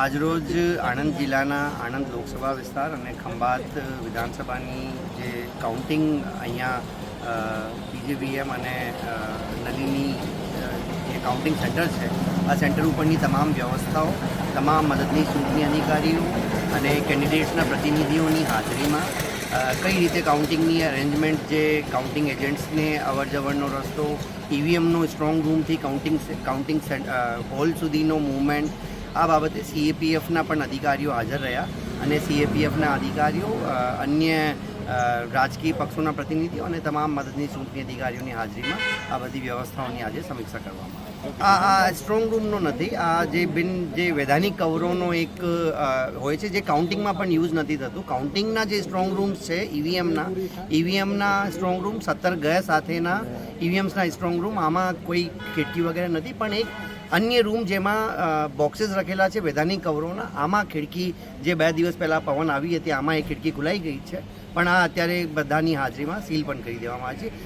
આજરોજ આણંદ જિલ્લાના આણંદ લોકસભા વિસ્તાર અને ખંભાત વિધાનસભાની જે કાઉન્ટિંગ અહીંયા બીજેવીએમ અને નદીની જે કાઉન્ટિંગ સેન્ટર છે, આ સેન્ટર ઉપરની તમામ વ્યવસ્થાઓ, તમામ મદદની ચૂંટણી અધિકારીઓ અને કેન્ડિડેટ્સના પ્રતિનિધિઓની હાજરીમાં કઈ રીતે કાઉન્ટિંગની અરેન્જમેન્ટ જે કાઉન્ટિંગ એજન્ટ્સને અવર જવરનો રસ્તો ઈવીએમનો સ્ટ્રોંગ રૂમથી કાઉન્ટિંગ કાઉન્ટિંગ હોલ સુધીનો મૂવમેન્ટ આ બાબતે સીએપીએફના પણ અધિકારીઓ હાજર રહ્યા અને સીએપીએફના અધિકારીઓ અન્ય રાજકીય પક્ષોના પ્રતિનિધિઓ અને તમામ મદદની ચૂંટણી અધિકારીઓની હાજરીમાં આ બધી વ્યવસ્થાઓની આજે સમીક્ષા કરવામાં આ આ સ્ટ્રોંગ રૂમનો નથી. આ જે બિન જે વૈધાનિક કવરોનો એક હોય છે જે કાઉન્ટિંગમાં પણ યુઝ નથી થતું. કાઉન્ટિંગના જે સ્ટ્રોંગ રૂમ્સ છે ઈવીએમના ઈવીએમના સ્ટ્રોંગ રૂમ સત્તર ગયા સાથેના ઈવીએમ્સના સ્ટ્રોંગ રૂમ આમાં કોઈ ખિડકી વગેરે નથી, પણ એક અન્ય રૂમ જેમાં બોક્સીસ રાખેલા છે વૈધાનિક કવરોના, આમાં ખિડકી જે બે દિવસ પહેલાં પવન આવી હતી, આમાં એ ખિડકી ખુલાઈ ગઈ છે. પણ આ અત્યારે બધાની હાજરીમાં સીલ પણ કરી દેવામાં આવી છે.